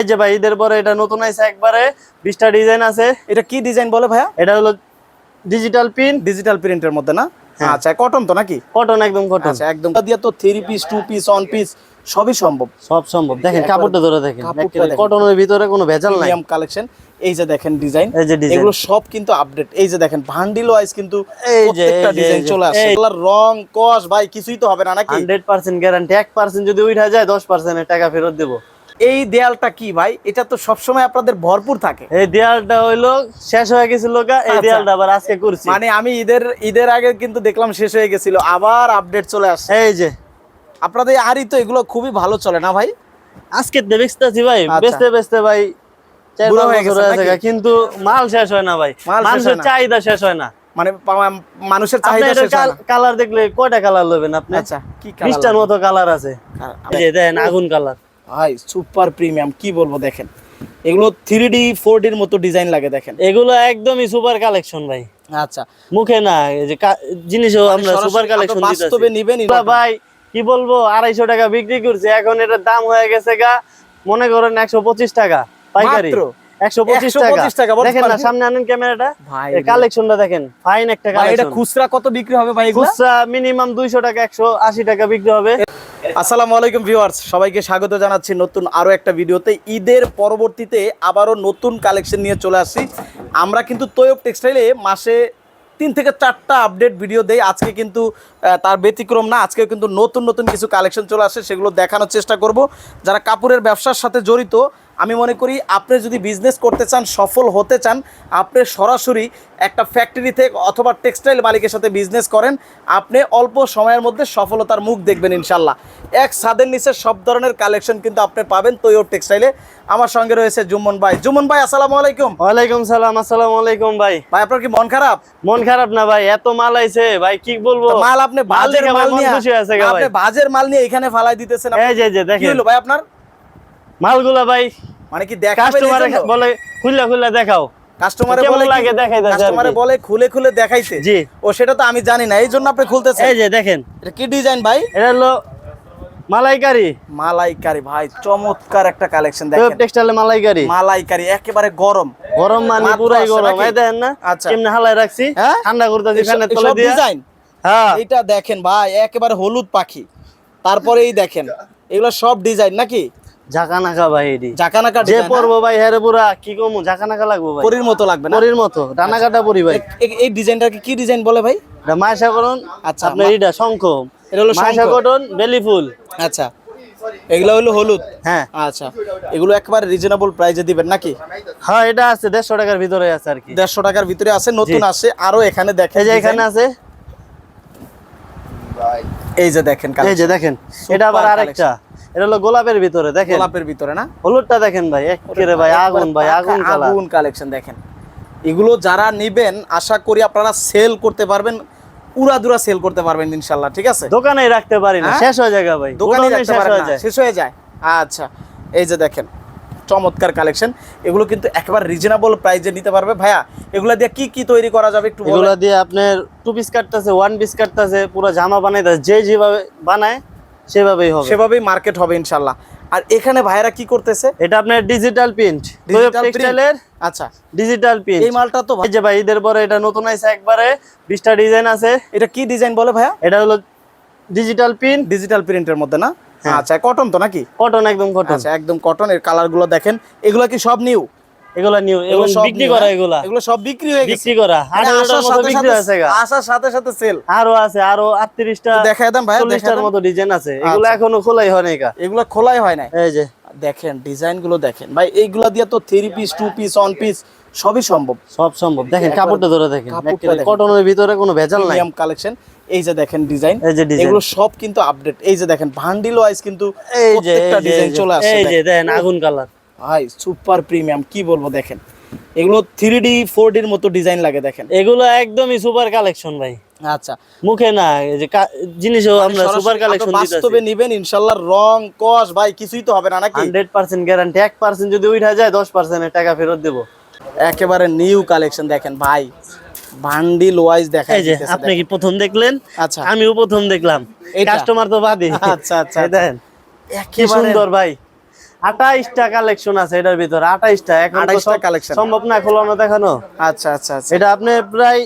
যে ভাই ঈদের পরে এটা নতুন আইছে একবারে বিশটা ডিজাইন আছে। এটা কি ডিজাইন বলে ভাইয়া? এটা হলো ডিজিটাল পিন ডিজিটাল প্রিন্টের মধ্যে না? হ্যাঁ। আচ্ছা কটন তো নাকি? কটন একদম কটন আচ্ছা একদম। দিয়ে তো three piece two piece one piece সবই সম্ভব। সব সম্ভব। দেখেন কাপড়টা ধরে দেখেন। কটনের ভিতরে কোনো ভেজাল নাই। প্রিমিয়াম কালেকশন এই যে দেখেন ডিজাইন এগুলো সব কিন্তু আপডেট এই যে দেখেন ভান্ডিল ওয়াইজ কিন্তু প্রত্যেকটা ডিজাইন চলে এই- রং কস ভাই কিছুই তো হবে না নাকি? হান্ড্রেড পার্সেন্ট গ্যারান্টি এক পার্সেন্ট যদি উঠা যায় দশ পার্সেন্টের টাকা ফেরত দেবো। এই দেয়ালটা কি ভাই? এটা তো সবসময় আপনাদের ভরপুর থাকে। এই দেয়ালটা হইল শেষ হয়ে গেছিল এই আচ্ছা। দেয়ালটা আবার আজকে করছি। মানে আমি ঈদের ঈদের আগে কিন্তু দেখলাম শেষ হয়ে গেছিল আবার আপডেট চলে আসছে। এই যে। আপনাদের আরই তো এগুলো খুবই ভালো চলে না ভাই? আজকে বেচতেছি ভাই আচ্ছা। বেচতে বেচতে ভাই কিন্তু মাল শেষ হয় না ভাই। মানুষের চাহিদা শেষ হয় না। মানে মানুষের চাহিদা শেষ হয় কালার দেখলে কয়টা কালার লবেন আপনি? আচ্ছা কি মতো কালার আছে। দেখেন আগুন কালার। ভাই সুপার প্রিমিয়াম কি বলব দেখেন। এগুলো থ্রি ডি ফোর ডির মতো ডিজাইন লাগে দেখেন। এগুলো একদমই সুপার কালেকশন ভাই। আচ্ছা। মুখে না যে জিনিস জিনিসও আমরা সুপার কালেকশন বাস্তবে নিবেন ভাই। কি বলব আড়াইশো টাকা বিক্রি করছে এখন এটার দাম হয়ে গেছে গা মনে করেন একশো পঁচিশ টাকা পাইকারি। মাত্র? একশো পঁচিশ 125 টাকা, টাকা দেখেন না সামনে আনেন ক্যামেরাটা। কালেকশনটা দেখেন ফাইন একটা এটা খুচরা কত বিক্রি হবে ভাই খুচরা মিনিমাম দুইশো টাকা একশো আশি টাকা বিক্রি হবে। আসসালামু আলাইকুম ভিউয়ার্স সবাইকে স্বাগত জানাচ্ছি নতুন আরও একটা ভিডিওতে। ঈদের পরবর্তীতে আবারও নতুন কালেকশন নিয়ে চলে আসছি। আমরা কিন্তু তৈয়ব টেক্সটাইলে মাসে তিন থেকে চারটা আপডেট ভিডিও দেই। আজকে কিন্তু তার ব্যতিক্রম না আজকে কিন্তু নতুন নতুন কিছু কালেকশন চলে আসে সেগুলো দেখানোর চেষ্টা করব। যারা কাপড়ের ব্যবসার সাথে জড়িত আমি মনে করি আপনি যদি বিজনেস করতে চান সফল হতে চান আপনি সরাসরি একটা ফ্যাক্টরি থেকে অথবা টেক্সটাইল মালিকের সাথে বিজনেস করেন আপনি অল্প সময়ের মধ্যে সফলতার মুখ দেখবেন ইনশাল্লাহ। এক ছাদের নিচে সব ধরনের কালেকশন কিন্তু আপনি পাবেন তৈয়ব টেক্সটাইলে আমার সঙ্গে রয়েছে জুম্মন ভাই। জুম্মন ভাই আসসালামু আলাইকুম। ওয়ালাইকুম সালাম আসসালামু আলাইকুম ভাই। ভাই আপনার কি মন খারাপ? মন খারাপ না ভাই এত মাল আইছে। ভাই কি বলব? মাল আপনি বাজের মাল নিয়ে খুশি গা ভাই। আপনি বাজের মাল নিয়ে এখানে ফালাই দিতেছেন। আপনি। এই যে যে কি দেখেন। হলো ভাই আপনার? মালগুলা ভাই মানে কি কাস্টমার বলে খুললা খুললা দেখাও। কাস্টমারে বলে লাগে আর কাস্টমারে বলে খুলে খুলে দেখাইতে জি। ও সেটা তো আমি জানি না এই জন্য আপনি খুলতেছেন। এই যে দেখেন। এটা কি ডিজাইন ভাই? এটা হলো মালাইকারি। মালাইকারি ভাই চমৎকার একটা কালেকশন দেখেন। টেক্সটাইলে মালাইকারি। মালাইকারি একেবারে গরম। গরম মানে পুরাই গরম এই দেখেন না? আচ্ছা। কেমনে হালাই রাখছি? হ্যাঁ? ঠান্ডা করতেছি ফ্যানের তলে দিয়ে। ডিজাইন হ্যাঁ। এটা দেখেন ভাই একেবারে হলুদ পাখি। তারপরে এই দেখেন এগুলো সব ডিজাইন নাকি? ভাই এডি যে পরবো ভাই পুরা কি কমু ঝাঁকানাকা লাগবো ভাই। পরির মতো লাগবে না? পরির মতো ডানা কাটা পরি ভাই। এই ডিজাইনটাকে কি ডিজাইন বলে ভাই? এটা করুন আচ্ছা, আপনার এটা শঙ্খ। এটা হলো মাইশা শঙ্খ। বেলি ফুল। আচ্ছা এগুলো হলো হলুদ? হ্যাঁ। আচ্ছা এগুলো একবারে রিজনেবল প্রাইসে দিবেন নাকি? হ্যাঁ এটা আছে দেড়শো টাকার ভিতরে আছে আর কি। দেড়শো টাকার ভিতরে আছে নতুন আছে আরও এখানে যে এখানে আছে। এই যে দেখেন এই যে দেখেন এটা আবার আরেকটা। এটা হলো গোলাপের ভিতরে দেখেন। গোলাপের ভিতরে না? হলুদটা দেখেন ভাই একেবারে ভাই আগুন ভাই আগুন কালার। আগুন কালেকশন দেখেন। এগুলো যারা নেবেন আশা করি আপনারা সেল করতে পারবেন উড়াদুরা সেল করতে পারবেন ইনশাল্লাহ ঠিক আছে? দোকানে রাখতে পারি না হ্যাঁ? শেষ হয়ে যায় ভাই দোকানে রাখতে শেষ হয়ে না, যায়। শেষ হয়ে যায়। আচ্ছা এই যে দেখেন চমৎকার কালেকশন। এগুলো কিন্তু একবার রিজনেবল প্রাইসে নিতে পারবে। ভাইয়া এগুলা দিয়ে কি কি তৈরি করা যাবে একটু এগুলা দিয়ে আপনার টু পিস কাটতেছে ওয়ান পিস কাটতেছে পুরো জামা বানাইতেছে যে যেভাবে বানায় সেভাবেই হবে। সেভাবেই মার্কেট হবে ইনশাল্লাহ। আর এখানে ভাইয়ারা কি করতেছে? এটা আপনার ডিজিটাল প্রিন্ট? টেক্সটাইলের আচ্ছা। ডিজিটাল প্রিন্ট এই মালটা তো ভাই- যে ভাই ঈদের পরে এটা নতুন আইছে একবারে। বিশটা ডিজাইন আছে। এটা কি ডিজাইন বলে ভাইয়া? এটা হলো ডিজিটাল প্রিন্ট ডিজিটাল প্রিন্টের মধ্যে না? হ্যাঁ। আচ্ছা কটন তো নাকি? কটন একদম কটন আচ্ছা একদম কটন এর কালারগুলো দেখেন। এগুলো কি সব নিউ এগুলা নিউ এগুলো বিক্রি করা হ্যাঁ? এগুলা? এগুলো সব বিক্রি গেছে। বিক্রি করা আঠারোটার মতো বিক্রি সাথে- আসার সাথে সাথে সেল আরও আছে আরও আটত্রিশটা দেখায় দেন ভাইয়া চল্লিশটার মতো ডিজাইন আছে। এগুলো আচ্ছা। এখনও খোলাই হয় নাই এগুলো খোলাই হয় না এই যে। দেখেন ডিজাইনগুলো দেখেন। ভাই এইগুলা দিয়ে তো three piece two piece one piece সবই সম্ভব। সব সম্ভব। দেখেন কাপড়টা ধরে দেখেন। কটনের ভিতরে কোনো ভেজাল নাই। কালেকশন এই যে দেখেন ডিজাইন এই যে ডিজাইন এগুলো সব কিন্তু আপডেট এই যে দেখেন ভান্ডিল ওয়াইজ কিন্তু প্রত্যেকটা ডিজাইন চলে আসছে এই যে দেখেন। দেখেন আগুন কালার ভাই সুপার প্রিমিয়াম কি বলব দেখেন। এগুলো থ্রি ডি ফোর ডির মতো ডিজাইন লাগে দেখেন। এগুলো একদমই সুপার কালেকশন ভাই। আচ্ছা। মুখে না যে জিনিসও আমরা সুপার কালেকশন আপনার বাস্তবে নিবেন ইনশাল্লাহ রং কস ভাই কিছুই তো হবে না নাকি? হান্ড্রেড পার্সেন্ট গ্যারান্টি এক পার্সেন্ট যদি উঠা যায় দশ পার্সেন্টের টাকা ফেরত দেবো। একেবারে নিউ কালেকশন দেখেন ভাই। বান্ডিল ওয়াইজ দেখা এই যে আপনি কি প্রথম দেখলেন? আচ্ছা। আমিও প্রথম দেখলাম। এটা? কাস্টমার তো বাদে আচ্ছা, আচ্ছা, দেখেন কি সুন্দর ভাই। আঠাইশটা কালেকশন আছে এটার ভিতরে আঠাইশটা। এখন 28টা সব সম্ভব না খোলানো দেখানো? আচ্ছা আচ্ছা আচ্ছা। এটা আপনি প্রায়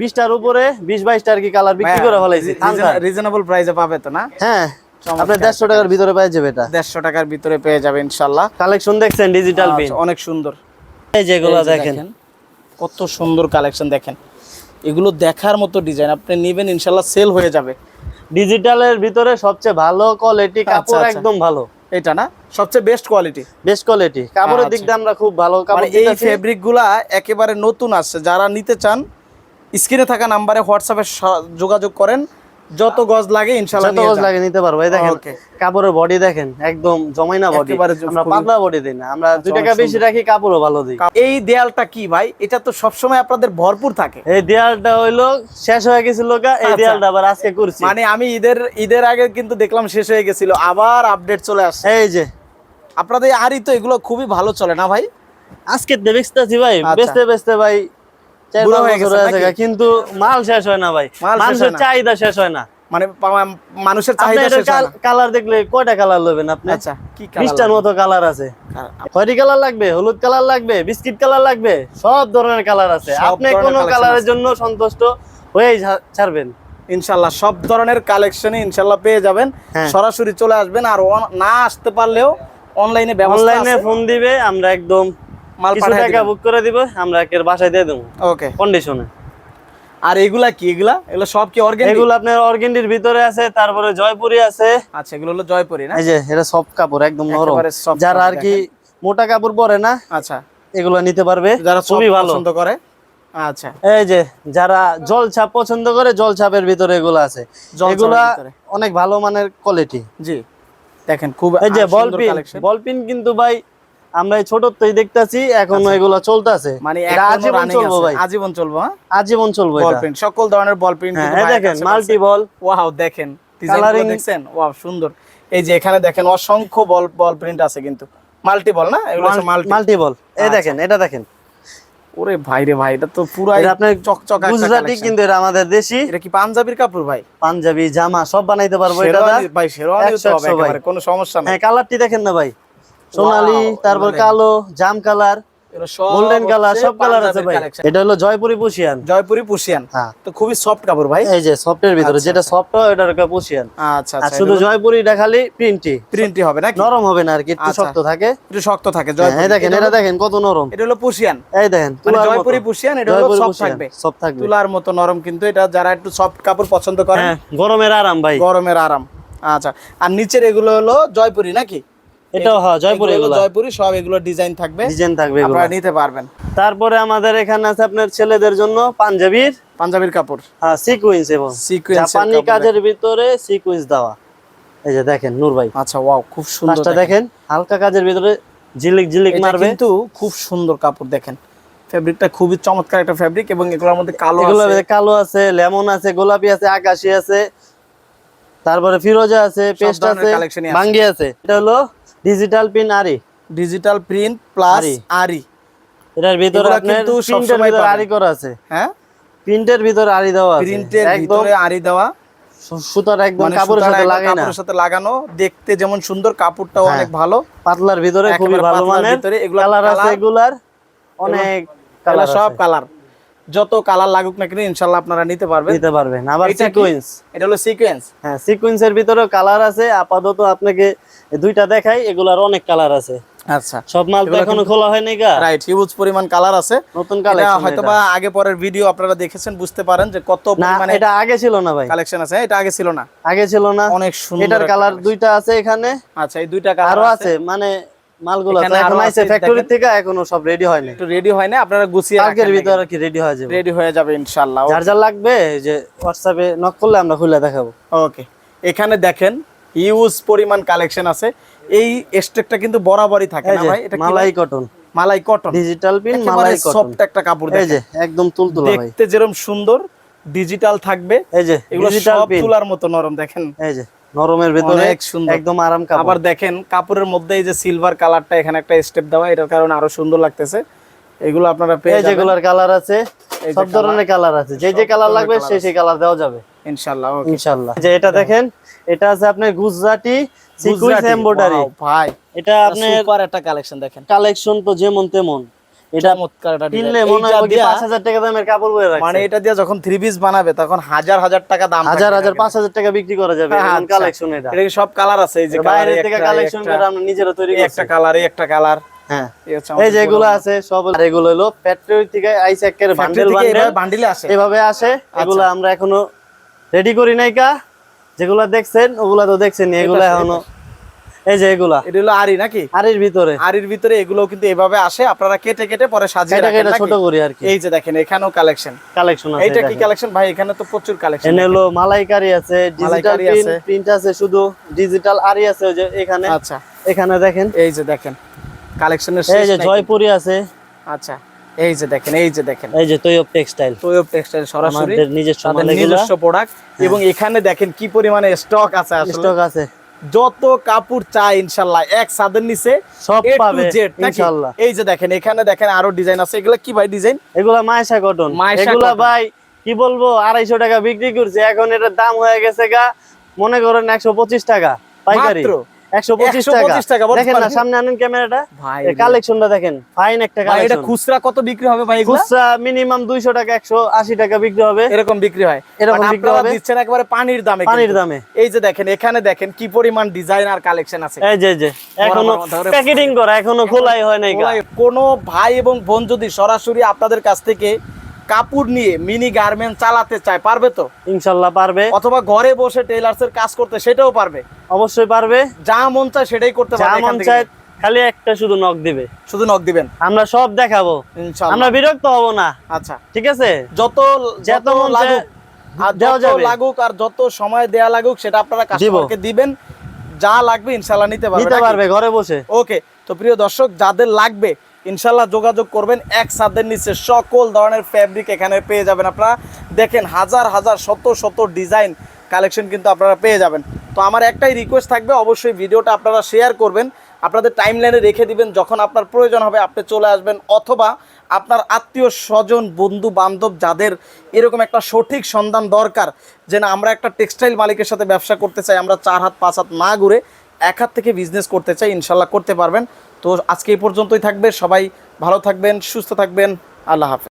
বিশটার উপরে বিশ বাইশটা আর কি কালার বিক্রি করে ফেলাইছি রিজনেবল প্রাইসে পাবে তো না? হ্যাঁ আপনি দেড়শো টাকার ভিতরে পেয়ে যাবে এটা। দেড়শো টাকার ভিতরে পেয়ে যাবে ইনশাল্লাহ। কালেকশন দেখছেন ডিজিটাল পিন অনেক সুন্দর। এই যেগুলো দেখেন। কত সুন্দর কালেকশন দেখেন। এগুলো দেখার মতো ডিজাইন আপনি নেবেন ইনশাল্লাহ সেল হয়ে যাবে। ডিজিটালের ভিতরে সবচেয়ে ভালো কোয়ালিটি কাপড়। একদম ভালো। এটা না? সবচেয়ে বেস্ট কোয়ালিটি বেস্ট কোয়ালিটি কাপড়ের দিক আচ্ছা। দিয়ে আমরা খুব ভালো কাপড় মানে এই দিতেছি। ফেব্রিকগুলা একেবারে নতুন আসছে। যারা নিতে চান স্ক্রিনে থাকা নাম্বারে হোয়াটসঅ্যাপে যোগাযোগ করেন। যত গজ লাগে ইনশাল্লাহ যত গজ লাগে নিতে পারব। এই দেখেন. কাপড়ের বডি দেখেন একদম জমাই না বডি আমরা পাতলা বডি দিই না। আমরা দুই টাকা বেশি রাখি কাপড়ও ভালো দিই। এই দেয়ালটা কি ভাই? এটা তো সবসময় আপনাদের ভরপুর থাকে। এই দেয়ালটা হইল শেষ হয়ে গেছিল গা এই আচ্ছা। দেয়ালটা আবার আজকে করছি। মানে আমি ঈদের ঈদের আগে কিন্তু দেখলাম শেষ হয়ে গেছিল আবার আপডেট চলে আসছে। এই যে। আপনাদের আরই তো এগুলো খুবই ভালো চলে না ভাই? আজকে বেচতেছি ভাই আচ্ছা। বেচতে বেচতে ভাই বুড়ো হয়ে গেছে কিন্তু মাল শেষ হয় না ভাই। মানুষের চাহিদা শেষ হয় না। মানে মানুষের চাহিদা শেষ হয় কালার দেখলে কয়টা কালার লবেন আপনি? আচ্ছা কি colour মতো কালার আছে। কালার লাগবে হলুদ কালার লাগবে বিস্কিট কালার লাগবে সব ধরনের কালার আছে। আপনি কোন কালারের জন্য সন্তুষ্ট হয়েই ছাড়বেন। ইনশাল্লাহ সব ধরনের কালেকশনে ইনশাল্লাহ পেয়ে যাবেন। হ্যাঁ। সরাসরি চলে আসবেন আর না আসতে পারলেও অনলাইনে অনলাইনে ফোন দিবে আমরা একদম মাল কিছু টাকা বুক করে দিব আমরা বাসায় দিয়ে দেবো। ওকে কন্ডিশনে আর এগুলা কি? এগুলা? এগুলো সব কি অর্গানিক এগুলো আপনার অর্গেন্ডির ভিতরে আছে তারপরে জয়পুরি আছে। আচ্ছা এগুলো হলো জয়পুরি না? এই যে এটা সফট কাপড় একদম নরম। যারা আর কি মোটা কাপড় পরে না আচ্ছা। এগুলো নিতে পারবে। যারা খুবই ভালো। পছন্দ করে। আচ্ছা। এই যে যারা জল ছাপ পছন্দ করে জল ছাপের ভিতরে এগুলো আছে। এগুলা অনেক ভালো মানের কোয়ালিটি জি। দেখেন খুব এই যে সুন্দর ball pin collection। Ball pin কিন্তু ভাই আমরা এই ছোট ছোটতেই দেখতাছি এখনও এগুলো চলতেছে। মানে আজীবন চলবো। ভাই। আজীবন চলবো হ্যাঁ? আজীবন চলবো বল সকল ধরনের বল প্রিন্ট হ্যাঁ দেখেন মাল্টি বল ওয়াও দেখেন Colouring- দেখছেন? ওয়াও সুন্দর। এই যে এখানে দেখেন অসংখ্য বল বল প্রিন্ট আছে কিন্তু। মাল্টি বল না? এগুলো মাল্টি মাল্টি বল এই আচ্ছা। দেখেন এটা দেখেন। ওরে ভাই রে ভাই এটা তো এটা আপনার চকচকা গুজরাটি কিন্তু এটা আমাদের দেশি। এটা কি পাঞ্জাবির কাপড় ভাই? পাঞ্জাবি জামা সব বানাইতে পারব এটা ভাই শেরওয়ানি তো হবে। একেবারে কোনো সমস্যা নাই। হ্যাঁ কালারটি দেখেন না ভাই। সোনালী তারপর কালো জাম কালার গোল্ডেন কালার সব কালার আছে ভাই। এটা হলো জয়পুরি পুশিয়ান জয়পুরি পুশিয়ান হ্যাঁ। তো খুবই সফট কাপড় ভাই। এই যে সফটের ভিতরে আচ্ছা, যেটা সফট হয় ওটার একটা পুশিয়ান আচ্ছা আচ্ছা শুধু জয়পুরিটা খালি প্রিন্টই প্রিন্টই হবে নাকি? নরম হবে না আর কি একটু। শক্ত থাকে। একটু শক্ত থাকে হ্যাঁ, জয়পুরি। দেখেন এটা দেখেন কত নরম। এটা হলো পুশিয়ান এই দেখেন মানে তুলার জয়পুরি মতো। পুশিয়ান এটা হলো সফট থাকবে। সফট থাকবে। তুলার মতো নরম কিন্তু এটা যারা একটু সফট কাপড় পছন্দ করেন। হ্যাঁ গরমের আরাম ভাই। গরমের আরাম। আচ্ছা আর নিচের এগুলো হলো জয়পুরি নাকি? এটাও হ্যাঁ জয়পুরি এগুলো। জয়পুরি সব এগুলো ডিজাইন থাকবে। ডিজাইন থাকবে আপনারা নিতে পারবেন। তারপরে আমাদের এখানে আছে আপনার ছেলেদের জন্য পাঞ্জাবির। পাঞ্জাবির কাপড়। হ্যাঁ সিকুয়েন্স এবং। সিকোয়েন্স জাপানি কাজের ভিতরে সিকুয়েন্স দেওয়া। এই যে দেখেন নূর ভাই। আচ্ছা ওয়াও খুব সুন্দর কাজটা দেখেন। হালকা কাজের ভিতরে ঝিলিক ঝিলিক মারবে। কিন্তু খুব সুন্দর কাপড় দেখেন। ফেব্রিকটা খুবই চমৎকার একটা ফেব্রিক এবং এগুলোর মধ্যে কালো এগুলো আছে। কালো আছে লেমন আছে গোলাপি আছে আকাশি আছে। তারপরে ফিরোজা আছে পেস্ট আছে। বাঙ্গি আছে। এটা হলো ডিজিটাল পিন আরি ডিজিটাল প্রিন্ট প্লাস আরি। এটার ভিতরে কিন্তু সবসময় ভিতরে আরি করা আছে। হ্যাঁ? প্রিন্টের ভিতরে আরি দেওয়া আছে। প্রিন্টের ভিতরে আরি দেওয়া। সুতার একদম মানে কাপড়ের সাথে একদম লাগে না। কাপড়ের সাথে লাগানো। দেখতে যেমন সুন্দর কাপড়টাও হ্যাঁ। অনেক ভালো। পাতলার ভিতরে খুবই ভালো মানের। ভিতরে এগুলা কালার আছে এগুলার। অনেক কালার সব কালার যত কালার লাগুক না কেন ইনশাল্লাহ আপনারা নিতে পারবেন। নিতে পারবেন। আবার সিকোয়েন্স এটা হলো সিকোয়েন্স হ্যাঁ সিকোয়েন্সের ভিতরেও কালার আছে। আপাতত আপনাকে দুইটা দেখাই এগুলার অনেক কালার আছে। আচ্ছা। সব মাল তো এখনও খোলা হয়নি গা। রাইট হিউজ পরিমাণ কালার আছে। নতুন কালেকশন হয়তো আগে পরের ভিডিও আপনারা দেখেছেন বুঝতে পারেন যে কত পরিমাণে এটা আগে ছিল না ভাই। কালেকশন আছে এটা আগে ছিল না। আগে ছিল না। অনেক সুন্দর এটার কালার দুইটা আছে এখানে। আচ্ছা এই দুইটা কালার আরও আছে। মানে মালগুলো এখানে এখন আইছে ফ্যাক্টরি থেকে এখনও সব রেডি হয়নি একটু রেডি হয় না আপনারা গুছিয়ে কালকের ভিতরে কি রেডি হয়ে যাবে। রেডি হয়ে যাবে ইনশাআল্লাহ। যার যার লাগবে যে হোয়াটসঅ্যাপে নক করলে আমরা খুলে দেখাবো। ওকে এখানে দেখেন হিউজ পরিমাণ কালেকশন আছে। এই স্টেকটা কিন্তু বরাবরই থাকে না ভাই? এটা মালাই কটন মালাই কটন ডিজিটাল পিন মালাই কটন সফট একটা কাপড় যে একদম তুলতুলা ভাই। দেখতে যেরকম সুন্দর ডিজিটাল থাকবে। এই যে এগুলো সব তুলার মতো নরম দেখেন। এই যে নরমের ভিতরে অনেক সুন্দর। একদম আরাম কাপড়। আবার দেখেন কাপড়ের মধ্যে এই যে সিলভার কালারটা এখানে একটা স্টেপ দেওয়া এটার কারণে আরও সুন্দর লাগতেছে। এগুলো আপনারা পেয়ে এই যাবেন। যেগুলার কালার আছে। সব ধরনের কালার আছে। যে যে কালার লাগবে সেই সেই কালার দেওয়া যাবে। ইনশাআল্লাহ ওকে ইনশাআল্লাহ যে এটা দেখেন এটা আছে আপনার গুজরাটি সিকুয়েন্স এমব্রয়ডারি। ভাই। এটা আপনার সুপার একটা কালেকশন দেখেন। কালেকশন তো যেমন তেমন। এটা চমৎকার কিনলে মনে হয় দিয়া- পাঁচ হাজার টাকা দামের কাপড় বয়ে রাখছে। মানে এটা দিয়ে যখন থ্রি পিস বানাবে তখন হাজার হাজার টাকা দাম হাজার হাজার এটার। পাঁচ হাজার টাকা বিক্রি করা যাবে হ্যাঁ, আচ্ছা। কালেকশন এটা। এটা সব কালার আছে? এই যে বাইরে থেকে কালেকশন করে আমরা নিজেরা তৈরি একটা কালার একটা কালার। হ্যাঁ। এই। আছে সব আর এগুলো হলো ফ্যাক্টরি থেকে আইস একের বান্ডেল বান্ডেল এভাবে আসে। এভাবে আসে। এগুলো আমরা এখনও রেডি করি নাই কা। যেগুলা দেখছেন ওগুলা তো দেখছেন এগুলা এটা- এখনও এই যে এগুলা। এটা হলো আরি নাকি? আর এর ভিতরে। আরির ভিতরে এগুলো কিন্তু এভাবে আসে আপনারা কেটে কেটে পরে সাজিয়ে রাখেন এটা ছোট করি আর কি। এই যে দেখেন এখানেও কালেকশন কালেকশন আছে এইটা কি কালেকশন ভাই এখানে তো প্রচুর কালেকশন এনে হলো মালাইকারি আছে ডিজিটাল প্রিন্ট আছে। শুধু ডিজিটাল আরি আছে ওই যে এখানে। আচ্ছা। এখানে দেখেন। এই যে দেখেন কালেকশনের এই যে জয়পুরি আছে। আচ্ছা। এই যে দেখেন এই যে দেখেন। এই যে তৈয়ব টেক্সটাইল তোয়ব টেক্সটাইল সরাসরি। আমাদের নিজস্ব প্রোডাক্ট এবং এখানে দেখেন কি পরিমাণে স্টক আছে আসলে। স্টক আছে। যত কাপড় চাই এক ছাদের নিচে সব পাবে? ইনশাআল্লাহ এই যে দেখেন এখানে দেখেন আরও ডিজাইন আছে। এগুলো কি ভাই ডিজাইন এগুলা মাইশা কটন এগুলা ভাই কি বলব আড়াইশো টাকা বিক্রি করছে। এখন এটার দাম হয়ে গেছে গা মনে করেন একশো পঁচিশ টাকা পাইকারি। মাত্র? একশো পঁচিশ 125 টাকা, টাকা দেখেন না সামনে আনেন ক্যামেরাটা। কালেকশনটা দেখেন ফাইন একটা এটা খুচরা কত বিক্রি হবে ভাই খুচরা মিনিমাম দুইশো টাকা একশো আশি টাকা বিক্রি হবে। এরকম বিক্রি হয়। এরকম বিক্রি হবে। দিচ্ছেন একবারে পানির দামে পানির দামে। এই যে দেখেন এখানে দেখেন কি পরিমাণ ডিজাইন আর কালেকশন আছে। এই যে যে এখনও প্যাকেটিং করা এখনও খোলাই হয় নাই কোনো ভাই এবং বোন যদি সরাসরি আপনাদের কাছ থেকে কাপড় নিয়ে মিনি গার্মেন্ট চালাতে চায় পারবে তো? ইনশাল্লাহ পারবে। অথবা ঘরে বসে টেইলার্সের কাজ করতে সেটাও পারবে? অবশ্যই পারবে। যা মন চায় সেটাই করতে পারবে এখান মন চায় খালি একটা শুধু নক দিবে। শুধু নক দিবেন? আমরা সব দেখাবো। ইনশাআল্লাহ আমরা বিরক্ত হব না। আচ্ছা। ঠিক আছে? যত যত লাগুক যত লাগুক আর যত সময় দেয়া লাগুক সেটা আপনারা কাস্টমারকে দিবেন। যা লাগবে ইনশাআল্লাহ নিতে পারবে নিতে পারবে ঘরে বসে। ওকে তো প্রিয় দর্শক যাদের লাগবে ইনশাল্লাহ যোগাযোগ করবেন এক ছাদের নিচে। সকল ধরনের ফ্যাব্রিক এখানে পেয়ে যাবেন আপনারা। দেখেন হাজার হাজার, শত শত ডিজাইন কালেকশন কিন্তু আপনারা পেয়ে যাবেন। তো আমার একটাই রিকোয়েস্ট থাকবে, অবশ্যই ভিডিওটা আপনারা শেয়ার করবেন। আপনাদের টাইম লাইনে রেখে দিবেন, যখন আপনার প্রয়োজন হবে আপনি চলে আসবেন, অথবা আপনার আত্মীয় স্বজন, বন্ধু, বান্ধব, যাদের এরকম একটা সঠিক সন্ধান দরকার, যে না, আমরা একটা টেক্সটাইল মালিকের সাথে ব্যবসা করতে চাই, আমরা চার হাত, পাঁচ হাত না ঘুরে এক হাত থেকে বিজনেস করতে চাই ইনশাল্লাহ করতে পারবেন। তো আজকে এই পর্যন্তই থাকবে। সবাই ভালো থাকবেন সুস্থ থাকবেন। আল্লাহ হাফেজ।